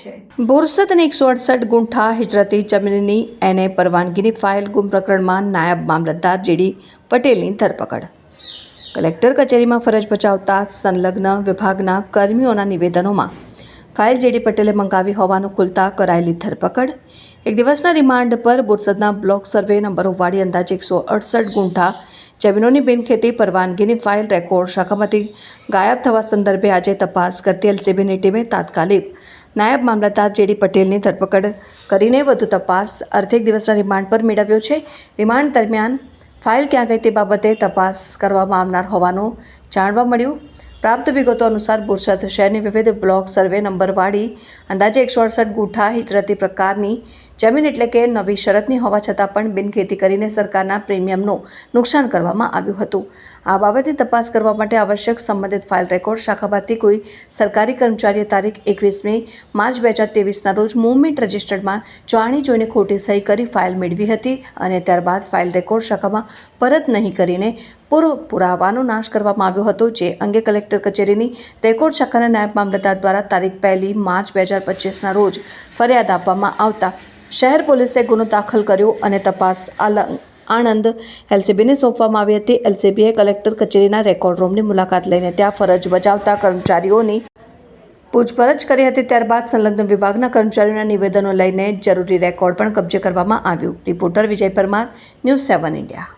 છે. બોરસદની એકસો અડસઠ ગુંઠા હિજરતી જમીનની એને પરવાનગીની ફાઇલ ગુમ પ્રકરણમાં નાયબ મામલતદાર જેડી પટેલની ધરપકડ. કલેક્ટર કચેરીમાં ફરજ બજાવતા સંલગ્ન વિભાગના કર્મીઓના નિવેદનોમાં ફાઇલ જેડી પટેલે મંગાવી હોવાનું ખુલતા કરાયેલી ધરપકડ. એક દિવસના રિમાન્ડ પર બોરસદના બ્લોક સર્વે નંબરો વાળી અંદાજે એકસો અડસઠ ગુંઠા જમીનોની બિનખેતી પરવાનગીની ફાઇલ રેકોર્ડ શાખામાંથી ગાયબ થવા સંદર્ભે આજે તપાસ કરતી એલસીબીની ટીમે તાત્કાલિક નાયબ મામલતદાર જેડી પટેલની ધરપકડ કરીને વધુ તપાસ અર્ધેક દિવસના રિમાન્ડ પર મેળવ્યો છે. રિમાન્ડ દરમિયાન ફાઇલ ક્યાં ગઈ તે બાબતે તપાસ કરવામાં આવનાર હોવાનું જાણવા મળ્યું. પ્રાપ્ત વિગતો અનુસાર બોરસદ શહેરની વિવિધ બ્લોક સર્વે નંબરવાળી અંદાજે એકસો અડસઠ ગુઠા હિજરતી પ્રકારની જમીન એટલે કે નવી શરતની હોવા છતાં પણ બિનખેતી કરીને સરકારના પ્રીમિયમનું નુકસાન કરવામાં આવ્યું હતું. આ બાબતની તપાસ કરવા માટે આવશ્યક સંબંધિત ફાઇલ રેકોર્ડ શાખામાંથી કોઈ સરકારી કર્મચારીએ તારીખ એકવીસમી માર્ચ બે હજાર તેવીસના રોજ મુવમેન્ટ રજિસ્ટર્ડમાં જાણી જોઈને ખોટી સહી કરી ફાઇલ મેળવી હતી અને ત્યારબાદ ફાઇલ રેકોર્ડ શાખામાં પરત નહીં કરીને પૂર્વ પુરાવાનો નાશ કરવામાં આવ્યો હતો, જે અંગે કલેક્ટર કચેરીની રેકોર્ડ શાખાના નાયબ મામલતદાર દ્વારા તારીખ પહેલી માર્ચ બે હજાર પચીસના રોજ ફરિયાદ આપવામાં આવતા. શહેર પોલીસે ગુનો દાખલ કર્યો અને તપાસ આણંદ એલસીબીને સોંપવામાં આવી હતી. એલસીબીએ કલેક્ટર કચેરીના રેકોર્ડ રૂમની મુલાકાત લઈને ત્યાં ફરજ બજાવતા કર્મચારીઓની પૂછપરછ કરી હતી. ત્યારબાદ સંલગ્ન વિભાગના કર્મચારીઓના નિવેદનો લઈને જરૂરી રેકોર્ડ પણ કબજે કરવામાં આવ્યું. Reporter Vijay Parmar, news seven India.